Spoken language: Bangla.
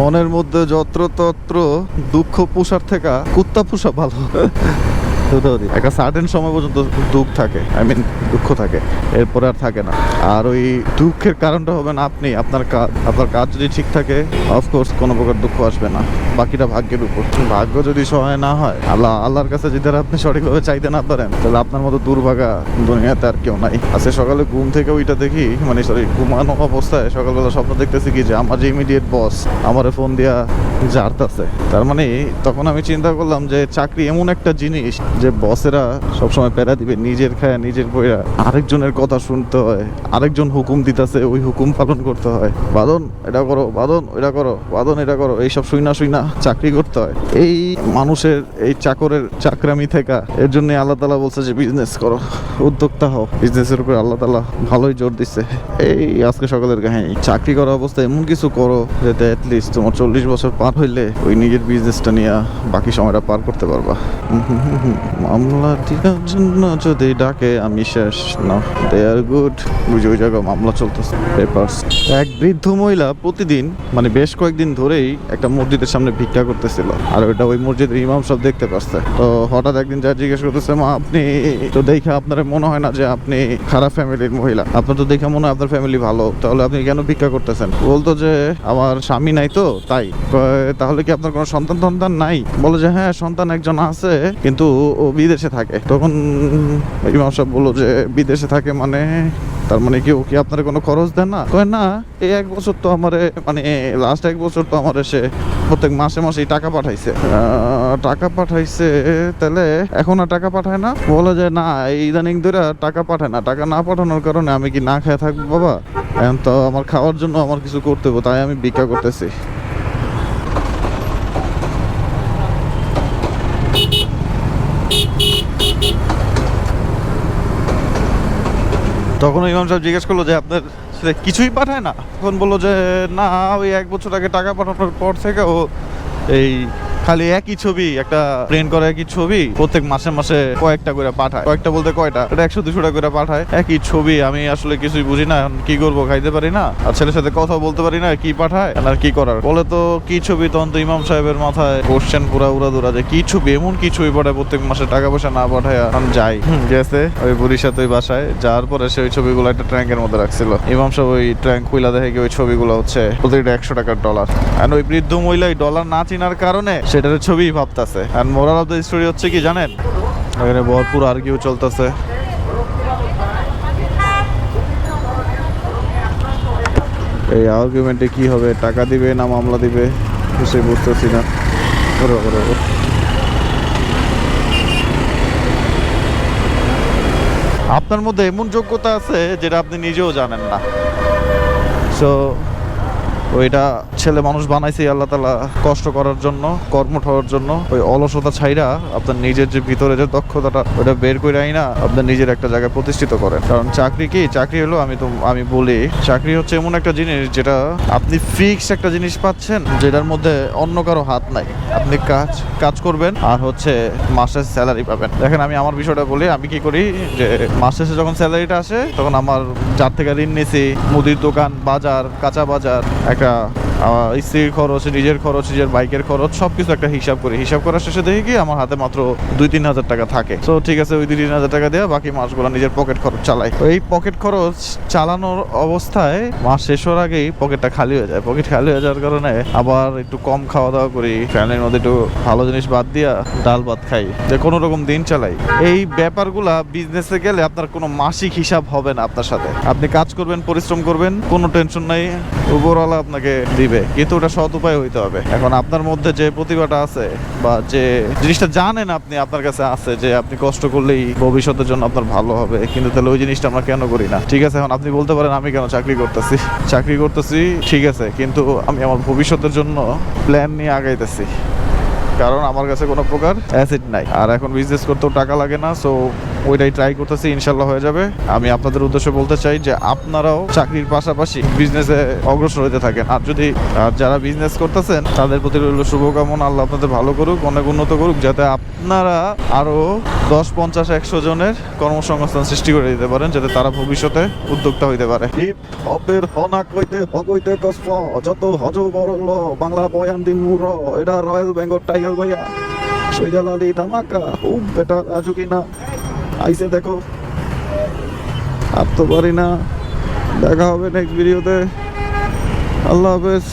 মনের মধ্যে যত্রতত্র দুঃখ পোষার থেকে কুত্তা পুষা ভালো। একটা সার্টেন সময় পর্যন্ত দুঃখ থাকে আই মিন দুঃখ থাকে এরপরে আর থাকে না। আর ওই দুঃখের কারণটা হবে না আপনি আপনার কাজ আপনার কাজ যদি ঠিক থাকে অফকোর্স কোনো প্রকার দুঃখ আসবে না বাকিটা ভাগ্যের উপর। ভাগ্য যদি সহায় না হয় আল্লাহ আল্লাহর কাছে যদি আপনি সঠিকভাবে চাইতে না পারেন তাহলে আপনার মতো দুর্ভাগা দুনিয়াতে আর কেউ নাই। আজকে সকালে ঘুম থেকে ওইটা দেখি মানে সরি ঘুমানো অবস্থায় সকালবেলা স্বপ্ন দেখতেছি কি যে আমার যে ইমিডিয়েট বস আমারে ফোন দিয়া জারতাছে। তার মানে তখন আমি চিন্তা করলাম যে চাকরি এমন একটা জিনিস যে বসেরা সবসময় প্যারা দিবে, নিজের খায়া, নিজের বইরা। আরেকজনের কথা শুনতে হয়, আরেকজন হুকুম দিতেছে, ওই হুকুম পালন করতে হয়। বাদন, এটা করো, বাদন এটা করো, বাদন, এটা করো, এইসব শুইনা শুইনা চাকরি করতে হয়। এই মানুষের, এই চাকরের চাকরামি থেকে এর জন্য আল্লাহ তালা বলছে যে বিজনেস করো। উদ্যোক্তা হও। বিজনেসের উপরে আল্লাহ তালা ভালোই জোর দিচ্ছে। এই আজকে সকালের কাহিনী। চাকরি করা অবস্থায় এমন কিছু করো, যাতে অ্যাটলিস্ট তোমার চল্লিশ বছর পার হইলে ওই নিজের বিজনেসটা নিয়ে বাকি সময়টা পার করতে পারবা। হুম হুম হুম। মামলা জন্য যদি ডাকে, আমি শেষ না। দে আর গুড বুঝে ওই জায়গায় মামলা চলতেছে। পেপার্স এক বৃদ্ধ মহিলা প্রতিদিন মানে বেশ কয়েকদিন ধরেই একটা মসজিদের সামনে ভিক্ষা করতেছিল। আর ওটা ওই মসজিদের ইমাম সব দেখতে পাচ্ছে তো হঠাৎ একদিন যা জিজ্ঞেস করতেছে, মা, আপনি তো দেখে আপনার মনে হয় না যে আপনি খারাপ ফ্যামিলির মহিলা। আপনার তো দেখে মনে হয় আপনার ফ্যামিলি ভালো। তাহলে আপনি কেন ভিক্ষা করতেছেন? বলতো যে, আমার স্বামী নাই তো, তাই। তাহলে কি আপনার কোনো সন্তান সন্তান নাই? বলে যে হ্যাঁ সন্তান একজন আছে, কিন্তু ও বিদেশে থাকে। তখন ইমাম সাহেব বলল যে, বিদেশে থাকে মানে? তার মানে কি ও কি আপনার কোনো খরচ দেন না? কয়, না, এই এক বছর তো আমারে মানে লাস্ট এক বছর তো আমার এসে প্রত্যেক মাসে মাসে টাকা পাঠাইছে। টাকা পাঠাইছে, তাহলে এখন আর টাকা পাঠায় না? বলে যে, না ইদানিং ধরে টাকা পাঠায় না। টাকা না পাঠানোর কারণে আমি কি না খেয়ে থাকব, বাবা? এখন তো আমার খাওয়ার জন্য আমার কিছু করতে হবে তাই আমি ভিক্ষা করতেছি। তখন ইমাম সাহেব জিজ্ঞেস করল যে, আপনার ছেলে কিছুই পাঠায় না? তখন বলল যে, না, ওই এক বছর আগে টাকা পাঠানোর পর থেকে ও এই খালি একই ছবি, একটা প্রিন্ট করা একই ছবি, প্রত্যেক মাসে মাসে কয়েকটা করে পাঠায়। কয়েকটা বলতে কয়টা? এটা একশো দুশো টাকা করে পাঠায়। একই ছবি, আমি আসলে কিছুই বুঝি না কি করব, খাইতে পারি না? আর ছেলের সাথে কথা বলতে পারি না, কি পাঠায়? আর কি করার? বলে তো, কি ছবি তখন তো ইমাম সাহেবের মাথায়? কোশ্চেন পুরা উড়া দুরা যে, কি ছবি? এমন কি ছবি পাঠায় প্রত্যেক মাসে টাকা পয়সা না পাঠায় আমি যাই। গেছে। ওই বুড়ির সাথে ওই বাসায়। যাওয়ার পরে সে ওই ছবিগুলো একটা ট্র্যাঙ্কের মধ্যে রাখছিল। ইমাম সাহেব ওই ট্র্যাঙ্ক খুইলা দেখে কি ওই ছবিগুলো হচ্ছে? প্রতিটা একশো টাকার ডলার আর ওই বৃদ্ধ মহিলা ডলার না চিনার কারণে সেটার ছবি ভাবতাছে। আর মোরাল অফ দ্য স্টোরি হচ্ছে কি জানেন? এখানে ভরপুর আর আর্গিউ চলতেছে। এই আর্গুমেন্টে কি হবে? টাকা দিবে না মামলা দিবে? কিছুই বুঝতেছি না। বাবা। আপনার মধ্যে এমন যোগ্যতা আছে যেটা আপনি নিজেও জানেন না। সো ওইটা ছেলে মানুষ বানাইছে আল্লাহ তালা কষ্ট করার জন্য, কর্মঠ হওয়ার জন্য। ওই অলসতা ছাইরা আপনার নিজের যে ভিতরে যে দক্ষতাটা ওটা বের করে আই না আপনার নিজের একটা জায়গায় প্রতিষ্ঠিত করেন। কারণ চাকরি কি? চাকরি হলো আমি তো আমি বলি, চাকরি হচ্ছে এমন একটা জিনিস যেটা আপনি ফিক্স একটা জিনিস পাচ্ছেন, যেটার মধ্যে অন্য কারও হাত নাই। আপনি কাজ কাজ করবেন আর হচ্ছে মাসের স্যালারি পাবেন। দেখেন আমি আমার বিষয়টা বলি, আমি কি করি যে মাস শেষে যখন স্যালারিটা আসে, তখন আমার যার থেকে ঋণ নিয়েছি মুদির দোকান, বাজার, কাঁচা বাজার একটা আমার স্ত্রীর খরচ, নিজের খরচ, নিজের বাইকের খরচ, সবকিছু একটা হিসাব করি। হিসাব করার শেষে দেখি কি, আমার হাতে মাত্র দুই তিন হাজার টাকা থাকে। তো ঠিক আছে, ওই দুই তিন হাজার টাকা দেওয়া বাকি মাসগুলো নিজের পকেট খরচ চালাই। এই পকেট খরচ চালানোর অবস্থায় মাস শেষ হওয়ার আগেই পকেটটা খালি হয়ে যায়। পকেট খালি হয়ে যাওয়ার কারণে আবার একটু কম খাওয়া দাওয়া করি ফ্যামিলির মধ্যে একটু ভালো জিনিস বাদ দিয়া ডাল ভাত খাই, যে কোনো রকম দিন চালাই। এই ব্যাপারগুলা বিজনেসে গেলে আপনার কোনো মাসিক হিসাব হবে না আপনার সাথে। আপনি কাজ করবেন, পরিশ্রম করবেন, কোনো টেনশন নাই। উপরওয়ালা আপনাকে দিবে, কিন্তু ওটা সৎ উপায় হইতে হবে। এখন আপনার মধ্যে যে প্রতিভাটা আছে বা যে জিনিসটা জানেন আপনি, আপনার কাছে আছে যে আপনি কষ্ট করলেই ভবিষ্যতের জন্য আপনার ভালো হবে, কিন্তু তাহলে ওই জিনিসটা আমরা কেন করি না? ঠিক আছে, এখন আপনি বলতে পারেন, আমি কেন চাকরি করতেছি? চাকরি করতেছি, ঠিক আছে, কিন্তু আমি আমার ভবিষ্যতের জন্য প্ল্যান নিয়ে আগাইতেছি। কারণ আমার কাছে কোনো প্রকার অ্যাসিড নাই। আর এখন বিজনেস করতেও টাকা লাগে না সো ওইটাই ট্রাই করতেছি, ইনশাল্লাহ হয়ে যাবে। আমি আপনাদের উদ্দেশ্যে বলতে চাই যে আপনারাও চাকরির পাশাপাশি বিজনেসে অগ্রসর হতে থাকেন। আর যদি যারা বিজনেস করতেছেন, তাদের প্রতি রইল শুভকামনা। আল্লাহ আপনাদের ভালো করুক, অনেক উন্নত করুক, যাতে আপনারা আরও দশ, পঞ্চাশ, একশো জনের কর্মসংস্থান সৃষ্টি করে দিতে পারেন, যাতে তারা ভবিষ্যতে উদ্যোক্তা হইতে পারে। হইতে বাংলা বয়ান দিন এটা রয়্যাল বেঙ্গল টাইগার ভাইয়া। সৈজালালি ধামাকা ও বেটা আইসে দেখো। আর তো পারি না। দেখা হবে নেক্সট ভিডিওতে আল্লাহ হাফেজ।